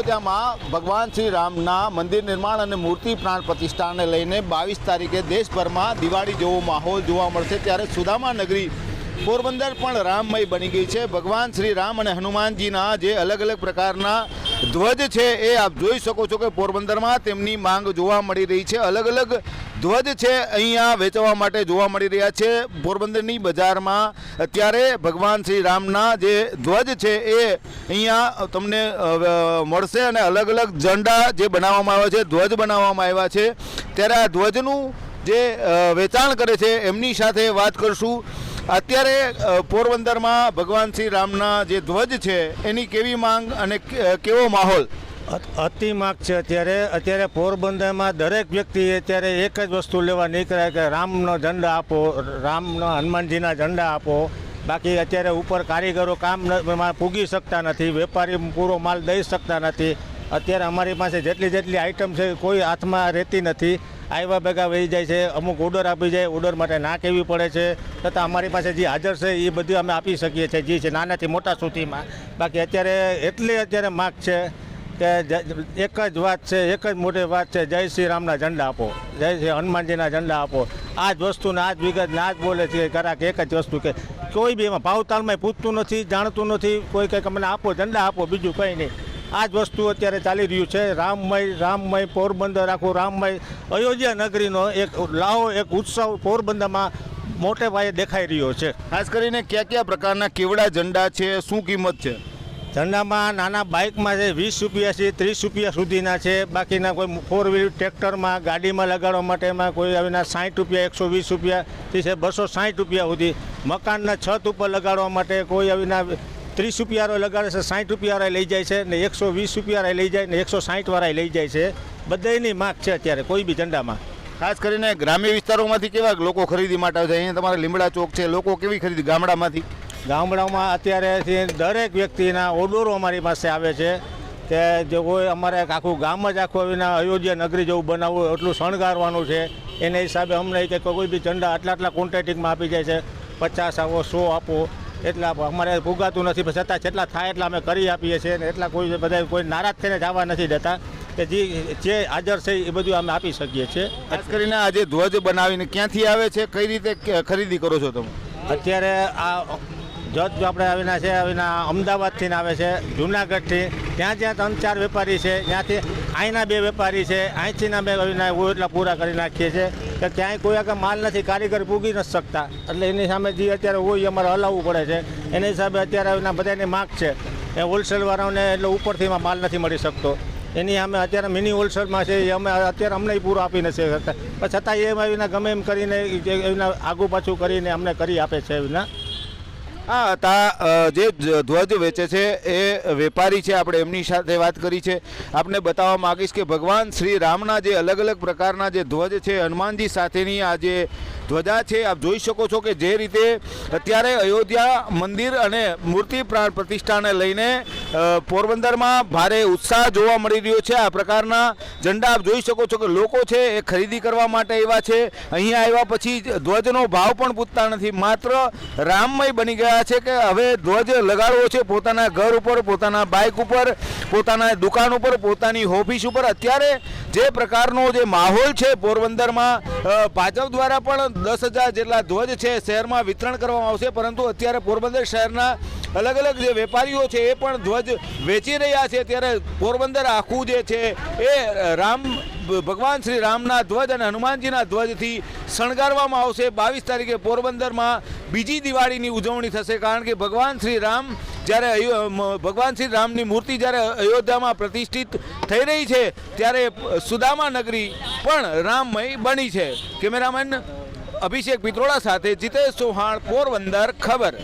અયોધ્યામાં ભગવાન શ્રી રામના મંદિર નિર્માણ અને મૂર્તિ પ્રાણ પ્રતિષ્ઠાને લઈને બાવીસ તારીખે દેશભરમાં દિવાળી જેવો માહોલ જોવા મળશે. ત્યારે સુદામા નગરી પોરબંદર પણ રામમય બની ગઈ છે. ભગવાન શ્રી રામ અને હનુમાનજીના જે અલગ અલગ પ્રકારના ધ્વજ છે એ આપ જોઈ શકો છો કે પોરબંદરમાં તેમની માંગ જોવા મળી રહી છે. અલગ અલગ ધ્વજ છે અહીંયા વેચવા માટે જોવા મળી રહ્યા છે. પોરબંદરની બજારમાં અત્યારે ભગવાન શ્રી રામના જે ધ્વજ છે એ અહીંયા તમને મળશે અને અલગ અલગ ઝંડા જે બનાવવામાં આવ્યા છે, ધ્વજ બનાવવામાં આવ્યા છે. ત્યારે આ ધ્વજનું જે વેચાણ કરે છે, એમની સાથે વાત કરશું. અત્યારે પોરબંદરમાં ભગવાન શ્રી રામના જે ધ્વજ છે, એની કેવી માંગ અને કેવો માહોલ? અત- માગ છે અત્યારે. અત્યારે પોરબંદરમાં દરેક વ્યક્તિ અત્યારે એક જ વસ્તુ લેવા નીકળ્યા કે રામનો ઝંડા આપો, રામનો હનુમાનજીના ઝંડા આપો. બાકી અત્યારે ઉપર કારીગરો કામ પૂગી શકતા નથી, વેપારી પૂરો માલ દઈ શકતા નથી. અત્યારે અમારી પાસે જેટલી જેટલી આઈટમ છે, કોઈ હાથમાં રહેતી નથી. આવ્યા ભેગા વહી જાય છે, અમુક ઓર્ડર આપી જાય ઓર્ડર માટે ના કહેવી પડે છે છતાં અમારી પાસે જે હાજર છે, એ બધું અમે આપી શકીએ છીએ, જે છે, નાનાથી મોટા સુધીમાં. બાકી અત્યારે એટલી અત્યારે માગ છે કે એક જ વાત છે, એક જ મોટી વાત છે, જય શ્રી રામના ઝંડા આપો, જય શ્રી હનુમાનજીના ઝંડા આપો. આ જ વસ્તુને આ જ વિગત ના જ બોલે છે, કરાક એક જ વસ્તુ કે કોઈ બી એમાં ભાવતાલમાં પૂછતું નથી, જાણતું નથી, કોઈ કંઈક અમને આપો, ઝંડા આપો, બીજું કંઈ નહીં. આ જ વસ્તુ અત્યારે ચાલી રહ્યું છે. રામમય રામમય પોરબંદર આખું રામમય અયોધ્યા નગરીનો એક લાહો એક ઉત્સવ પોરબંદરમાં મોટે પાયે દેખાઈ રહ્યો છે. ખાસ કરીને કયા કયા પ્રકારના કેવડા ઝંડા છે? શું કિંમત છે? ઝંડામાં નાના બાઇકમાં છે વીસ રૂપિયાથી ત્રીસ રૂપિયા સુધીના છે. બાકીના કોઈ ફોર વ્હીલ ટ્રેક્ટરમાં ગાડીમાં લગાડવા માટેમાં કોઈ આવીના સાઠ રૂપિયા એકસો વીસ રૂપિયાથી છે બસો સાઠ રૂપિયા સુધી મકાનના છત ઉપર લગાડવા માટે કોઈ આવીના ત્રીસ રૂપિયા લગાડે છે સાઠ રૂપિયાવાળા લઈ જાય છે ને એકસો વીસ રૂપિયાવાળા લઈ જાય ને એકસો સાઠવાળા લઈ જાય છે. બધાની માગ છે અત્યારે કોઈ બી ઝંડામાં ખાસ કરીને ગ્રામ્ય વિસ્તારોમાંથી કેવા લોકો ખરીદી માટે આવે છે? અહીંયા તમારે લીમડા ચોક છે લોકો કેવી ખરીદી ગામડામાંથી? ગામડામાં અત્યારે દરેક વ્યક્તિના ઓર્ડરો અમારી પાસે આવે છે કે જો કોઈ અમારે આખું ગામ જ આખું એના અયોધ્યા નગરી જેવું બનાવવું એટલું શણગારવાનું છે. એને હિસાબે અમને કે કોઈ બી ઝંડા આટલા આટલા કોન્ટ્રાક્ટિંગમાં આપી જાય છે. પચાસ આપો સો આપો. એટલા અમારે ભૂગાતું નથી પણ છતાં જેટલા થાય એટલા અમે કરી આપીએ છીએ ને એટલા કોઈ બધા કોઈ નારાજ થઈને જવા નથી દેતા. કે જે જે હાજર છે એ બધું અમે આપી શકીએ છીએ. ખાસ કરીને આ જે ધ્વજ બનાવીને ક્યાંથી આવે છે કઈ રીતે ખરીદી કરો છો તમે? અત્યારે આ જજ આપણે આવીના છે આવીના અમદાવાદથી આવે છે જુનાગઢથી. ત્યાં જ્યાં ત્રણ ચાર વેપારી છે, ત્યાંથી અહીંના બે વેપારી છે અહીંથીના બે એટલા પૂરા કરી નાખીએ છીએ કે ક્યાંય કોઈ આગળ માલ નથી, કારીગર પૂગી નથી શકતા. એટલે એની સામે જે અત્યારે હોય અમારે હલાવવું પડે છે. એની હિસાબે અત્યારે એના બધાની માગ છે એ હોલસેલવાળાઓને એટલે ઉપરથી એમાં માલ નથી મળી શકતો. એની અમે અત્યારે મિની હોલસેલમાં છે, એ અમે અત્યારે અમને પૂરો આપી નથી શકતા. પણ છતાં એ એના ગમે એમ કરીને એના આગુ પાછું કરીને અમને કરી આપે છે એના. આ હતા જે ધ્વજ વેચે છે, એ વેપારી છે, આપણે એમની સાથે વાત કરી છે. આપને બતાવવા માગીશ કે ભગવાન શ્રી રામના જે અલગ અલગ પ્રકારના જે ધ્વજ છે, હનુમાનજી સાથેની આ જે ધ્વજા છે, આપ જોઈ શકો છો કે જે રીતે અત્યારે અયોધ્યા મંદિર અને મૂર્તિ પ્રાણ પ્રતિષ્ઠાને લઈને પોરબંદરમાં ભારે ઉત્સાહ જોવા મળી રહ્યો છે. આ પ્રકારના ઝંડા આપ જોઈ શકો છો કે લોકો છે એ ખરીદી કરવા માટે આવ્યા છે. અહીંયા આવ્યા પછી ધ્વજનો ભાવ પણ પૂછતા નથી. માત્ર રામમય બની ગયા છે કે હવે ધ્વજ લગાડવો છે પોતાના ઘર ઉપર, પોતાના બાઇક ઉપર, પોતાના દુકાન ઉપર, પોતાની ઓફિસ ઉપર. અત્યારે જે પ્રકારનો જે માહોલ છે પોરબંદરમાં ભાજપ દ્વારા પણ દસ હજાર જેટલા ધ્વજ છે શહેરમાં વિતરણ કરવામાં આવશે. પરંતુ અત્યારે પોરબંદર શહેરના અલગ અલગ જે વેપારીઓ છે એ પણ ધ્વજ વેચી રહ્યા છે. ત્યારે પોરબંદર આખું જે છે એ રામ ભગવાન શ્રી રામના ધ્વજ અને હનુમાનજીના ધ્વજથી શણગારવામાં આવશે. બાવીસ તારીખે પોરબંદરમાં બીજી દિવાળીની ઉજવણી થશે. કારણ કે ભગવાન શ્રી રામ જ્યારે ભગવાન શ્રી રામની મૂર્તિ જ્યારે અયોધ્યામાં પ્રતિષ્ઠિત થઈ રહી છે, ત્યારે સુદામા નગરી પણ રામમય બની છે. કેમેરામેન અભિષેક પિત્રોડા સાથે જીતેશ ચૌહાણ, પોરબંદર ખબર.